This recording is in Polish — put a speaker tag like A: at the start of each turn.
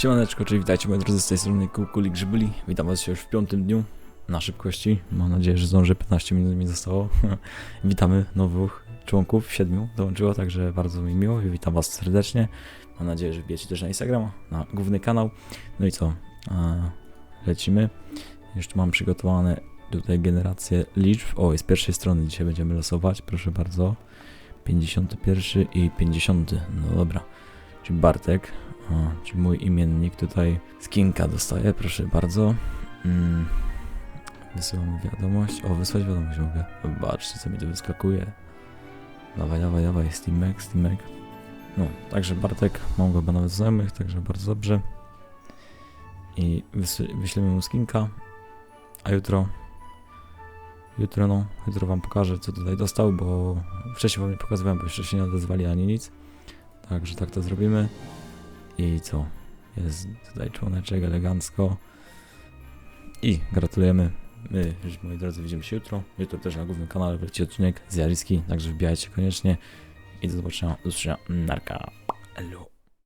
A: Siemaneczko, czyli witajcie moi drodzy z tej strony Kukuli Grzybuli. Witam was już w piątym dniu na szybkości. Mam nadzieję, że zdążę, 15 minut mi zostało. Witamy nowych członków, siedmiu dołączyło, także bardzo mi miło i witam was serdecznie. Mam nadzieję, że wbijecie też na Instagrama, na główny kanał. No i co, lecimy. Jeszcze mam przygotowane tutaj generację liczb. O, z pierwszej strony dzisiaj będziemy losować, proszę bardzo. 51 i 50. No dobra. Czyli Bartek, o, czyli mój imiennik tutaj skinka dostaje, proszę bardzo. Mm. Wysyłam wiadomość. O, wysłać wiadomość mogę. Zobaczcie, co mi tu wyskakuje. Dawaj, dawaj, dawaj, Steamek, Steamek. No, także Bartek, mam go nawet znajomych, także bardzo dobrze. I wyślemy mu skinka. A jutro, jutro no, jutro wam pokażę, co tutaj dostał, bo wcześniej wam nie pokazywałem, bo jeszcze się nie odezwali ani nic. Także tak to zrobimy. I co? Jest tutaj członeczek elegancko. I gratulujemy. My, moi drodzy, widzimy się jutro. Jutro też na głównym kanale wleci odcinek z Jariski, także wbijajcie koniecznie. I do zobaczenia. Do usłyszenia. Narka. Elo.